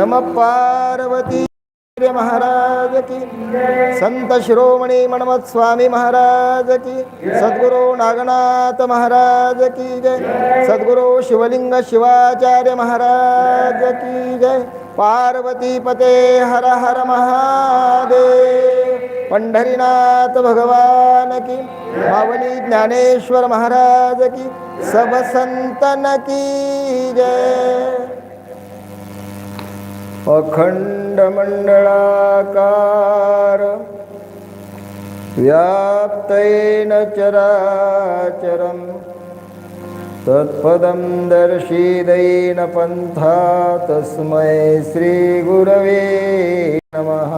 नम पार्वती महाराज की। संत शिरोमणी मणमत स्वामी महाराज की। सद्गुरु नागनाथ महाराज की जय। सद्गुरु शिवलिंग शिवाचार्य महाराज की जय। पार्वती पते हर हर महादेव। पंढरीनाथ भगवान की। भावनी ज्ञानेश्वर महाराज की। सब संतन की जय। अखण्डमण्डलाकार व्याप्तेन चराचरं तत्पदं दर्शिदैन पन्था तस्मै श्रीगुरवे नमः।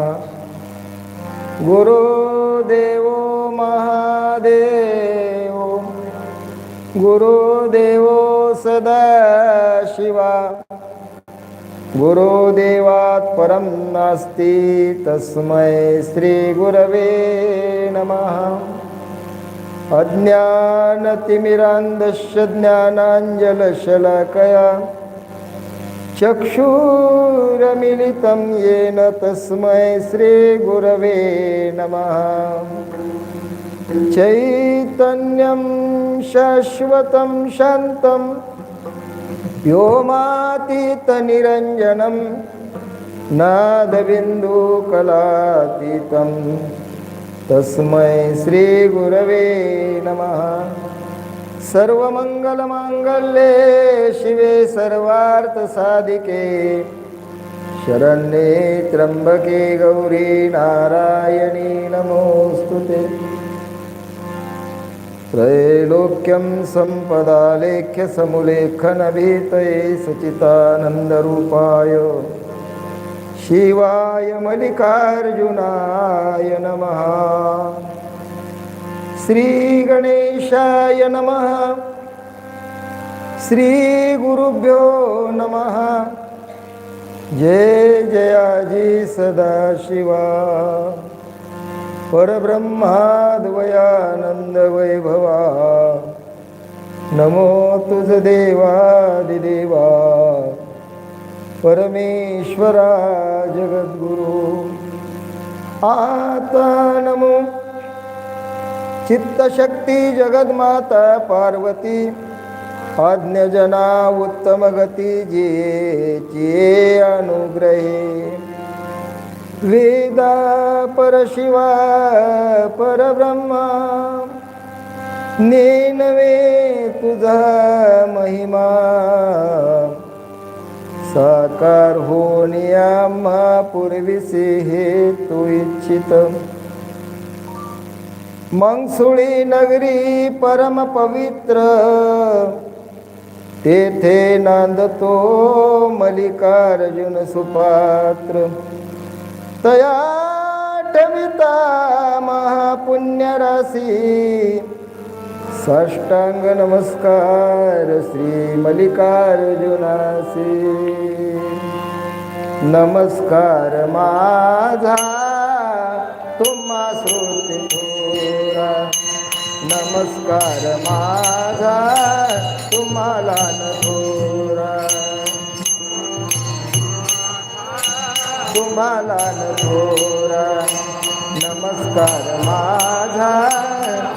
गुरुदेवो महादेवो गुरुदेवो सदाशिवा। गुरुदेवात् परं नास्ति तस्मै श्रीगुरवे नमः। अज्ञानतिमिरान्धस्य ज्ञानाञ्जलशलाकया चक्षुरमिलितं येन तस्मै श्रीगुरवे नमः। चैतन्यं शाश्वतं शान्तम् व्योमातीतनिरञ्जनं नादबिन्दुकलातीतं तस्मै श्रीगुरवे नमः सर्वमङ्गलमाङ्गल्ये शिवे सर्वार्थसाधिके शरण्ये त्र्यम्बके गौरी नारायणी नमोऽस्तु ते त्रैलोक्यं सम्पदालेख्यसमुलेखनभीतये सचितानन्दरूपाय शिवाय मल्लिकार्जुनाय नमः श्रीगणेशाय नमः श्रीगुरुभ्यो नमः जय जयाजी सदाशिवा परब्रह्माद्वयानन्दवैभवा। नमो तुझ देवादिदेवा। परमेश्वरा जगद्गुरु। आता नमो। चित्तशक्ती जगद्माता पार्वती। आज्ञजना उत्तमगती जे जे अनुग्रहे। वेदा परशिवा परब्रह्मा नेनवे तुझा महिमा साकार होनिया आम्हा हे तू इच्छित. मंगसुळी नगरी परम पवित्र तेथे नांदतो मल्लिकार्जुन सुपात्र. तयाटमिता ठविता महापुण्यराशी। साष्टांग नमस्कार श्री मल्लिकार्जुनासी। नमस्कार माझा तुम्हा श्रोते नमस्कार माझा तुम्हाला तुम्हाला न थोरा नमस्कार माझा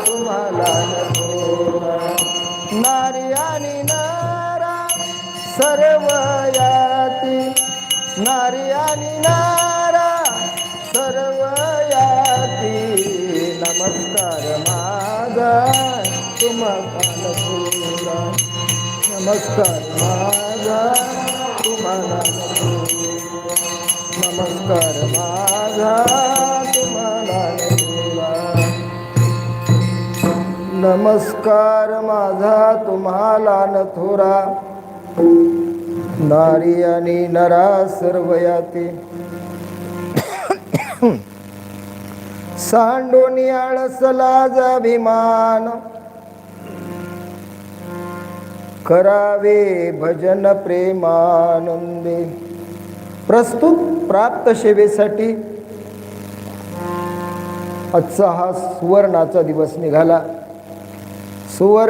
तुम्हाला थोरा. नारी आणि नारा सर्व याती. नारी आणि नारा सर्व याती. नमस्कार माझा तुम्हाला थोरा. नमस्कार माझा तुम्हाला नमस्कार माझा तुम्हाला देवा नमस्कार माझा तुम्हाला न थोरा नारी आणि नरा सर्व याते. सांडोनी आळसलाज अभिमान. करावे भजन प्रेमानंदे. प्रस्तुत प्राप्त सेवेसाठी आजचा हा सुवर्णाचा दिवस निघाला. सुवर्ण